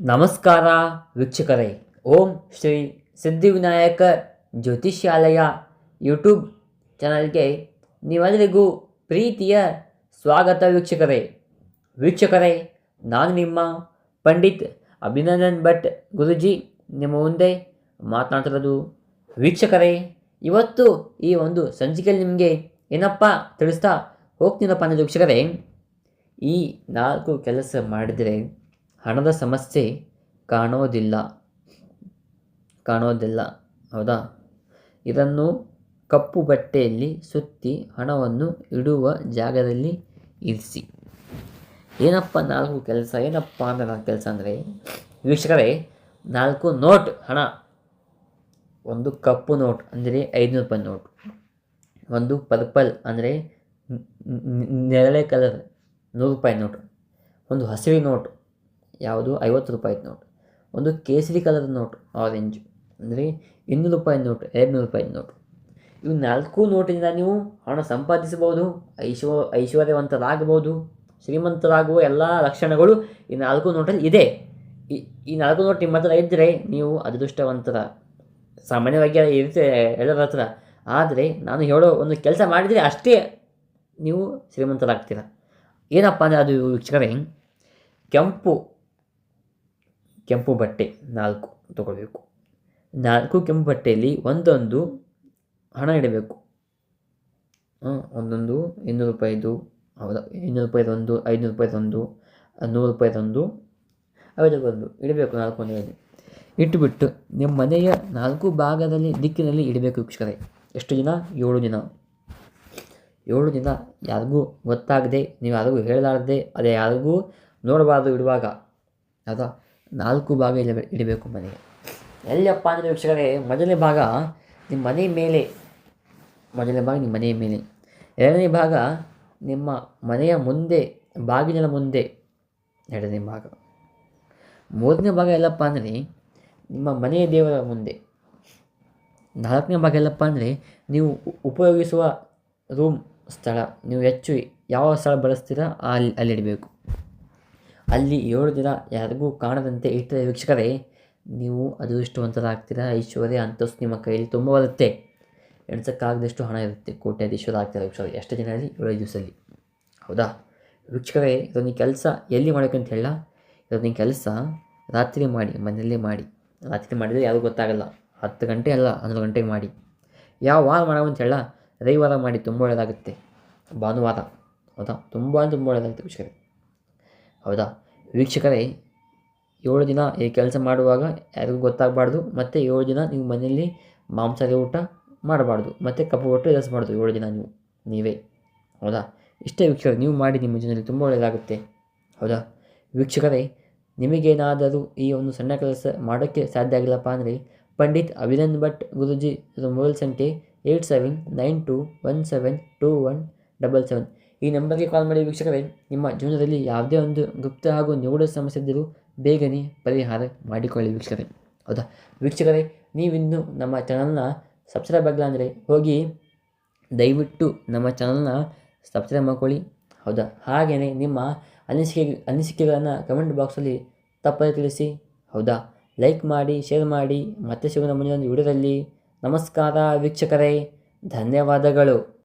ನಮಸ್ಕಾರ ವೀಕ್ಷಕರೇ. ಓಂ ಶ್ರೀ ಸಿದ್ಧಿವಿನಾಯಕ ಜ್ಯೋತಿಷ್ಯಾಲಯ ಯೂಟ್ಯೂಬ್ ಚಾನಲ್ಗೆ ನೀವೆಲ್ಲರಿಗೂ ಪ್ರೀತಿಯ ಸ್ವಾಗತ ವೀಕ್ಷಕರೇ. ವೀಕ್ಷಕರೇ, ನಾನು ನಿಮ್ಮ ಪಂಡಿತ್ ಅಭಿನಂದನ್ ಭಟ್ ಗುರುಜಿ. ನಿಮ್ಮ ಮುಂದೆ ಮಾತನಾಡ್ತಿರೋದು ವೀಕ್ಷಕರೇ, ಇವತ್ತು ಈ ಒಂದು ಸಂಚಿಕೆಯಲ್ಲಿ ನಿಮಗೆ ಏನಪ್ಪ ತಿಳಿಸ್ತಾ ಹೋಗ್ತೀನಪ್ಪ ಅನ್ನೋದು ವೀಕ್ಷಕರೇ. ಈ ನಾಲ್ಕು ಕೆಲಸ ಮಾಡಿದರೆ ಹಣದ ಸಮಸ್ಯೆ ಕಾಣೋದಿಲ್ಲ ಕಾಣೋದಿಲ್ಲ ಹೌದಾ? ಇದನ್ನು ಕಪ್ಪು ಬಟ್ಟೆಯಲ್ಲಿ ಸುತ್ತಿ ಹಣವನ್ನು ಇಡುವ ಜಾಗದಲ್ಲಿ ಇರಿಸಿ. ಏನಪ್ಪ ನಾಲ್ಕು ಕೆಲಸ? ಏನಪ್ಪ ಅಂದರೆ ನಾಲ್ಕು ಕೆಲಸ ಅಂದರೆ, ವೀಕ್ಷಕರೇ, ನಾಲ್ಕು ನೋಟ್ ಹಣ. ಒಂದು ಕಪ್ಪು ನೋಟ್ ಅಂದರೆ ಐದುನೂರು ರೂಪಾಯಿ ನೋಟ್. ಒಂದು ಪರ್ಪಲ್ ಅಂದರೆ ನೇರಳೆ ಕಲರ್ ನೂರು ರೂಪಾಯಿ ನೋಟ್. ಒಂದು ಹಸಿರು ನೋಟು ಯಾವುದು? ಐವತ್ತು ರೂಪಾಯಿ ನೋಟ್. ಒಂದು ಕೇಸರಿ ಕಲರ್ ನೋಟ್ ಆರೆಂಜ್ ಅಂದರೆ ಇನ್ನೂರು ರೂಪಾಯಿ ನೋಟ್ ಎರಡು ನೂರು ರೂಪಾಯಿ ನೋಟ್. ಇವು ನಾಲ್ಕು ನೋಟಿಂದ ನೀವು ಹಣ ಸಂಪಾದಿಸಬಹುದು, ಐಶ್ವ, ಐಶ್ವರ್ಯವಂತರಾಗಬಹುದು, ಶ್ರೀಮಂತರಾಗುವ ಎಲ್ಲ ಲಕ್ಷಣಗಳು ಈ ನಾಲ್ಕು ನೋಟಲ್ಲಿ ಇದೆ. ಈ ಈ ನಾಲ್ಕು ನೋಟ್ ನಿಮ್ಮ ಹತ್ರ ಇದ್ದರೆ ನೀವು ಅದೃಷ್ಟವಂತರ. ಸಾಮಾನ್ಯವಾಗಿ ಇರುತ್ತೆ ಎಲ್ಲರ ಹತ್ರ. ಆದರೆ ನಾನು ಹೇಳೋ ಒಂದು ಕೆಲಸ ಮಾಡಿದರೆ ಅಷ್ಟೇ ನೀವು ಶ್ರೀಮಂತರಾಗ್ತೀರ. ಏನಪ್ಪ ಅಂದರೆ ಅದು ವೀಕ್ಷಕರೇ, ಕೆಂಪು ಕೆಂಪು ಬಟ್ಟೆ ನಾಲ್ಕು ತಗೊಳ್ಬೇಕು. ನಾಲ್ಕು ಕೆಂಪು ಬಟ್ಟೆಯಲ್ಲಿ ಒಂದೊಂದು ಹಣ ಇಡಬೇಕು. ಒಂದೊಂದು ಇನ್ನೂರು ರೂಪಾಯಿದು ಹೌದಾ, ಇನ್ನೂರು ರೂಪಾಯಿದೊಂದು ಐನೂರು ರೂಪಾಯಿದೊಂದು ನೂರು ರೂಪಾಯಿದೊಂದು ಒಂದು ಇಡಬೇಕು ನಾಲ್ಕು ಮನೆಯಲ್ಲಿ. ಇಟ್ಟುಬಿಟ್ಟು ನಿಮ್ಮ ಮನೆಯ ನಾಲ್ಕು ಭಾಗದಲ್ಲಿ ದಿಕ್ಕಿನಲ್ಲಿ ಇಡಬೇಕು ವೀಕ್ಷಕರೇ. ಎಷ್ಟು ದಿನ? ಏಳು ದಿನ. ಏಳು ದಿನ ಯಾರಿಗೂ ಗೊತ್ತಾಗದೆ, ನೀವು ಯಾರಿಗೂ ಹೇಳಲಾರದೆ, ಅದೇ ಯಾರಿಗೂ ನೋಡಬಾರ್ದು ಇಡುವಾಗ. ಹೌದಾ ನಾಲ್ಕು ಭಾಗ ಇಡಬೇ ಇಡಬೇಕು ಮನೆಗೆ. ಎಲ್ಲಪ್ಪ ಅಂದರೆ ವೀಕ್ಷಕರೇ, ಮೊದಲನೇ ಭಾಗ ನಿಮ್ಮ ಮನೆ ಮೇಲೆ. ಮೊದಲನೇ ಭಾಗ ನಿಮ್ಮ ಮನೆಯ ಮೇಲೆ. ಎರಡನೇ ಭಾಗ ನಿಮ್ಮ ಮನೆಯ ಮುಂದೆ ಬಾಗಿಲ ಮುಂದೆ. ಎರಡನೇ ಭಾಗ. ಮೂರನೇ ಭಾಗ ಎಲ್ಲಪ್ಪ ಅಂದರೆ ನಿಮ್ಮ ಮನೆಯ ದೇವರ ಮುಂದೆ. ನಾಲ್ಕನೇ ಭಾಗ ಎಲ್ಲಪ್ಪ ಅಂದರೆ ನೀವು ಉಪಯೋಗಿಸುವ ರೂಮ್ ಸ್ಥಳ. ನೀವು ಹೆಚ್ಚು ಯಾವ ಸ್ಥಳ ಬಳಸ್ತೀರಾ, ಅಲ್ಲಿ ಅಲ್ಲಿಡಬೇಕು ಅಲ್ಲಿ ಏಳು ದಿನ ಯಾರಿಗೂ ಕಾಣದಂತೆ ಇಟ್ಟರೆ ವೀಕ್ಷಕರೇ, ನೀವು ಅದೃಷ್ಟವಂತರಾಗ್ತೀರಾ? ಐಶ್ವರ್ಯ ಅಂತಸ್ತು ನಿಮ್ಮ ಕೈಯಲ್ಲಿ ತುಂಬ ಬರುತ್ತೆ ಎಣ್ಸಕ್ಕಾಗದಷ್ಟು ಹಣ ಇರುತ್ತೆ. ಕೋಟ್ಯಾಧೀಶ್ವರ ಆಗ್ತಾರೆ ವೀಕ್ಷಕರೇ? ಎಷ್ಟು ದಿನದಲ್ಲಿ ಏಳು ದಿವಸದಲ್ಲಿ. ಹೌದಾ? ವೀಕ್ಷಕರೇ, ಇದೊಂದು ಕೆಲಸ ಎಲ್ಲಿ ಮಾಡಬೇಕಂತ ಹೇಳ ಇದೊಂದು ಕೆಲಸ ರಾತ್ರಿ ಮಾಡಿ, ಮನೆಯಲ್ಲೇ ಮಾಡಿ. ರಾತ್ರಿ ಮಾಡಿದರೆ ಯಾರಿಗೂ ಗೊತ್ತಾಗಲ್ಲ. ಹತ್ತು ಗಂಟೆ ಅಲ್ಲ, ಹನ್ನೊಂದು ಗಂಟೆಗೆ ಮಾಡಿ. ಯಾವ ವಾರ ಮಾಡೋವಂತ ಹೇಳ ರವಿವಾರ ಮಾಡಿ ತುಂಬ ಒಳ್ಳೆಯದಾಗುತ್ತೆ ಭಾನುವಾರ. ಹೌದಾ? ತುಂಬ ತುಂಬ ಒಳ್ಳೆಯದಾಗುತ್ತೆ ವೀಕ್ಷಕರೇ. ಹೌದಾ? ವೀಕ್ಷಕರೇ, ಏಳು ದಿನ ಈ ಕೆಲಸ ಮಾಡುವಾಗ ಯಾರಿಗೂ ಗೊತ್ತಾಗಬಾರ್ದು, ಮತ್ತು ಏಳು ದಿನ ನೀವು ಮನೆಯಲ್ಲಿ ಮಾಂಸಾಹಾರಿ ಊಟ ಮಾಡಬಾರ್ದು, ಮತ್ತು ಕಪ್ಪು ಊಟ ಎದುರಿಸಬಾರ್ದು ಏಳು ದಿನ ನೀವು, ನೀವೇ. ಹೌದಾ? ಇಷ್ಟೇ ವೀಕ್ಷಕರು, ನೀವು ಮಾಡಿ ನಿಮ್ಮ ಜೀವನದಲ್ಲಿ ತುಂಬ ಒಳ್ಳೆಯದಾಗುತ್ತೆ. ಹೌದಾ? ವೀಕ್ಷಕರೇ, ನಿಮಗೇನಾದರೂ ಈ ಒಂದು ಸಣ್ಣ ಕೆಲಸ ಮಾಡೋಕ್ಕೆ ಸಾಧ್ಯ ಆಗಿಲ್ಲಪ್ಪ ಅಂದರೆ, ಪಂಡಿತ್ ಅಭಿನಂದ್ ಭಟ್ ಗುರುಜಿ ಮೊಬೈಲ್ ಸಂಖ್ಯೆ eight seven nine two one seven two one double seven. ಈ ನಂಬರ್ಗೆ ಕಾಲ್ ಮಾಡಿ ವೀಕ್ಷಕರೇ, ನಿಮ್ಮ ಜೀವನದಲ್ಲಿ ಯಾವುದೇ ಒಂದು ಗುಪ್ತ ಹಾಗೂ ನಿಗೂಢ ಸಮಸ್ಯೆ ಇದ್ದರೂ ಬೇಗನೆ ಪರಿಹಾರ ಮಾಡಿಕೊಳ್ಳಿ ವೀಕ್ಷಕರೇ. ಹೌದಾ? ವೀಕ್ಷಕರೇ, ನೀವಿನ್ನೂ ನಮ್ಮ ಚಾನಲ್ನ ಸಬ್ಸ್ಕ್ರೈಬ್ ಆಗಿಲ್ಲ ಅಂದರೆ ಹೋಗಿ ದಯವಿಟ್ಟು ನಮ್ಮ ಚಾನಲ್ನ ಸಬ್ಸ್ಕ್ರೈಬ್ ಮಾಡ್ಕೊಳ್ಳಿ. ಹೌದಾ? ಹಾಗೆಯೇ ನಿಮ್ಮ ಅನಿಸಿಕೆ, ಅನಿಸಿಕೆಗಳನ್ನು ಕಮೆಂಟ್ ಬಾಕ್ಸಲ್ಲಿ ತಪ್ಪದೆ ತಿಳಿಸಿ. ಹೌದಾ? ಲೈಕ್ ಮಾಡಿ, ಶೇರ್ ಮಾಡಿ, ಮತ್ತೆ ಸಿಗೋಣ ಮುಂದಿನ ವಿಡಿಯೋದಲ್ಲಿ ನಮಸ್ಕಾರ ವೀಕ್ಷಕರೇ. ಧನ್ಯವಾದಗಳು.